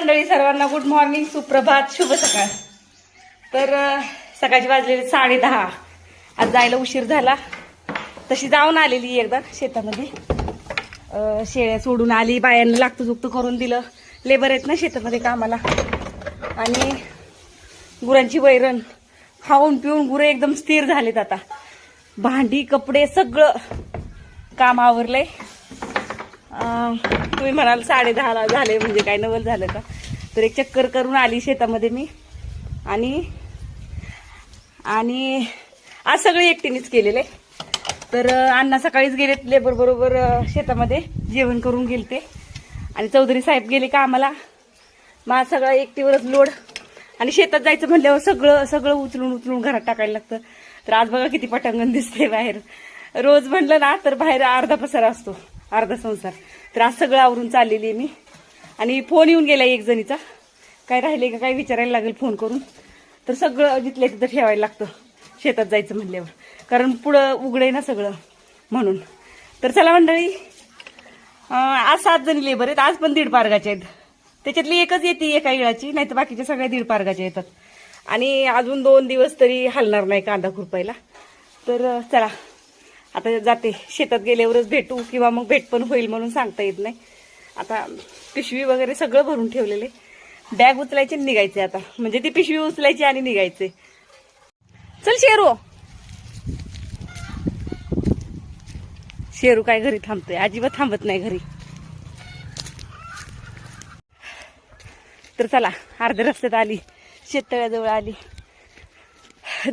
मंडळी सर्वांना good morning सुप्रभात शुभ सकाळ. तर सकाळची वाजलेले साडे दहा. आज जायला उशीर झाला. तशी जाऊन आलेली एकदा शेतामध्ये. शेळ्या सोडून आली बायांना लागतं जुकतं करून दिलं. लेबर आहेत ना शेतामध्ये कामाला. आणि गुरांची वैरण खाऊन पिऊन गुरं एकदम स्थिर झालेत आता. भांडी कपडे सगळं काम आवरलंय. तुम्ही म्हणाल साडे दहाला झाले म्हणजे काय नवल झालं का? तर एक चक्कर करून आली शेतामध्ये मी. आणि आणि आज सगळे एकटीनेच केलेले. तर अण्णा सकाळीच गेलेत लेबर बरोबर शेतामध्ये. जेवण करून गेलते. आणि चौधरी साहेब गेले का आम्हाला? मग सगळं एकटीवरच लोड. आणि शेतात जायचं म्हणल्यावर सगळं सगळं उचलून उचलून घरात टाकायला लागतं. तर आज बघा किती पटांगण दिसते बाहेर. रोज म्हणलं ना तर बाहेर अर्धा पसारा असतो. अर्धा संसार. तर आज सगळं आवरून चाललेली आहे मी. आणि फोन येऊन गेला एक जणीचा. काय राहिले का काय विचारायला लागेल फोन करून. तर सगळं जिथल्या तिथं ठेवायला लागतं. शेतात जायचं म्हणल्यावर. कारण पुढं उघडे ना सगळं म्हणून. तर चला मंडळी आज सात जणी लेबर आहेत. आज पण दीड पारगाचे आहेत. त्याच्यातली एकच येते एका इळाची नाही तर बाकीच्या सगळ्या दीड पारगाच्या येतात. आणि अजून दोन दिवस तरी हलणार नाही कांदा खुरपायला. तर चला. आता जाते. शेतात गेल्यावरच भेटू किंवा मग भेट पण होईल म्हणून सांगता येत नाही. आता पिशवी वगैरे सगळं भरून ठेवलेले. बॅग उचलायची आणि निघायचे आता. म्हणजे ती पिशवी उचलायची आणि निघायचे. चल शेरू. शेरू काय घरी थांबतोय? अजिबात थांबत नाही घरी. तर चला अर्ध्या रस्त्यात आली. शेततळ्याजवळ आली.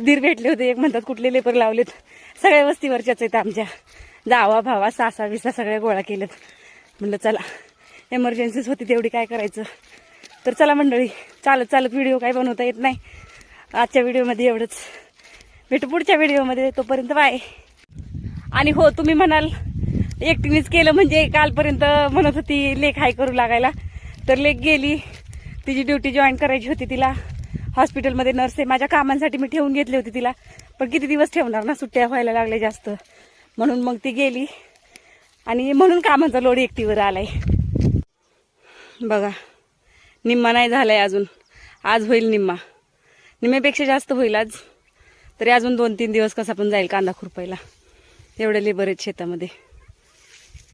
धीर भेटले होते. एक म्हणतात कुठले लेपर लावलेत. सगळ्या वस्तीवरच्याच आहेत आमच्या. जावा भावा सासा विसा सगळ्या गोळा केल्यात म्हणलं चला एमर्जन्सीच होती तेवढी काय करायचं? तर चला मंडळी चालत चालत व्हिडिओ काय बनवता येत नाही. आजच्या व्हिडिओमध्ये एवढंच. भेटू पुढच्या व्हिडिओमध्ये तोपर्यंत बाय आणि हो तुम्ही म्हणाल एकटीनेच केलं म्हणजे कालपर्यंत म्हणत होती लेख हाय करू लागायला. तर लेख गेली. तिची ड्युटी जॉईन करायची होती तिला. हॉस्पिटलमध्ये नर्स आहे. माझ्या कामांसाठी मी ठेवून घेतली होती तिला. पण किती दिवस ठेवणार ना? सुट्ट्या व्हायला लागल्या जास्त. म्हणून मग ती गेली. आणि म्हणून कामाचा लोड एकटीवर आलाय. बघा. निम्मा नाही झालाय अजून. आज होईल निम्मा. निम्म्यापेक्षा जास्त होईल आज. तरी अजून दोन तीन दिवस कसा पण जाईल कांदा खुरपायला. एवढे लेबर आहेत शेतामध्ये.